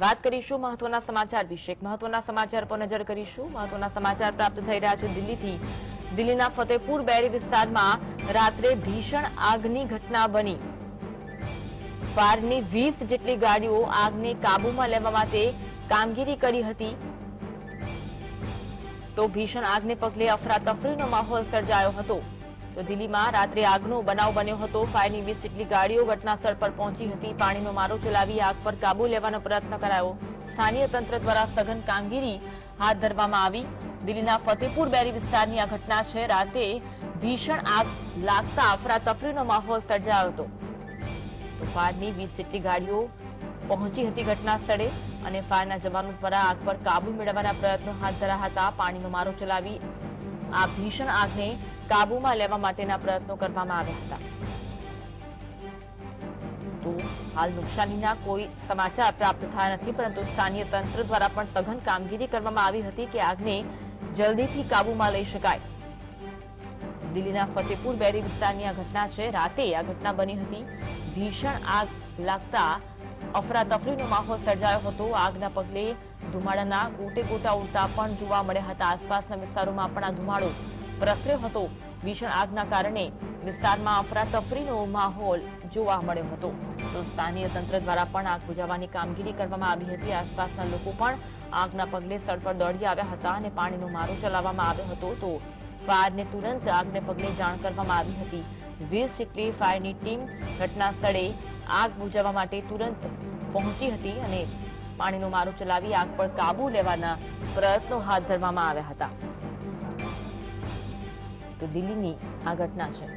વાત કરીશુ મહત્વના સમાચાર વિશેષ મહત્વના સમાચાર પર નજર કરીશુ મહત્વના સમાચાર પ્રાપ્ત થઈ રહ્યા છે દિલ્હીથી દિલ્હીના ફતેપુર બેરી વિસ્તારમાં રાત્રે ભીષણ આગની ઘટના બની ફારની 20 જેટલી ગાડીઓ આગને કાબુમાં લેવા માટે કામગીરી કરી હતી તો ભીષણ આગને પગલે અફરા તફરીનો માહોલ સર્જાયો હતો તો દિલ્હીમાં રાત્રે આગનો બનાવ બન્યો હતો ફાયરની વીસ જેટલી ગાડીઓ ઘટનાસ્થળ પર પહોંચી હતી પાણીનો મારો ચલાવી આગ પર કાબુ લેવાનો પ્રયત્ન કરાયો સ્થાનીય તંત્ર દ્વારા સઘન કામગીરી હાથ ધરવામાં આવી દિલ્હીના ફતેપુર બેરી વિસ્તારની આ ઘટના છે રાતે ભીષણ આગ લાગતા અફરાતફરીનો માહોલ સર્જાયો હતો ફાયરની વીસ જેટલી ગાડીઓ પહોંચી હતી ઘટના સ્થળે અને ફાયરના જવાનો દ્વારા આગ પર કાબુ મેળવવાના પ્રયત્નો હાથ ધરા હતા પાણીનો મારો ચલાવી આ ભીષણ આગને કાબૂમાં લેવા માટેના પ્રયત્નો કરવામાં આવ્યા હતા તો હાલ નુકસાનીના કોઈ સમાચાર પ્રાપ્ત થયા નથી પરંતુ સ્થાનીય તંત્ર દ્વારા પણ સઘન કામગીરી કરવામાં આવી હતી કે આગને જલ્દીથી કાબૂમાં લઈ શકાય દિલ્હીના ફતેપુર બેરી વિસ્તારની આ ઘટના છે રાતે આ ઘટના બની હતી ભીષણ આગ લાગતા ఆఫరా తఫ్రీనో మాహోల్ సర్జాయో హోతో ఆగ్నా పగ్లే ధుమాడానా కోటే కోటా ఉల్టా పన్ జువా మడ్య హతా ఆస్పాస్ న మిసారో మాపనా ధుమాడో ప్రస్రే హోతో విశణ ఆగ్నా కారణే విస్తార్ మా ఆఫరా తఫ్రీనో మాహోల్ జువా మడ్య హోతో తో స్థానియ తంత్ర ద్వారా పన్ ఆగ్ పూజావాని కామ్గిరీ కర్మమా ఆవి హతి ఆస్పాస్ న లోకో పన్ ఆగ్నా పగ్లే సర్ పర్ దొడ్గి ఆవయా హతా హనే పాని నో మారో చలావామా ఆవే హోతో తో ఫైర్ నే తురంత ఆగ్నే పగ్లే జాన్ కర్మమా ఆవి హతి 20 చిక్లీ ఫైర్ నీ టీమ్ ఘటనా సడే આગ બુજાવવા માટે તુરંત પહોંચી હતી અને પાણીનો મારો ચલાવી આગ પર કાબુ લેવાના પ્રયત્નો હાથ ધરવામાં આવ્યા હતા તો દિલ્હીની આ ઘટના છે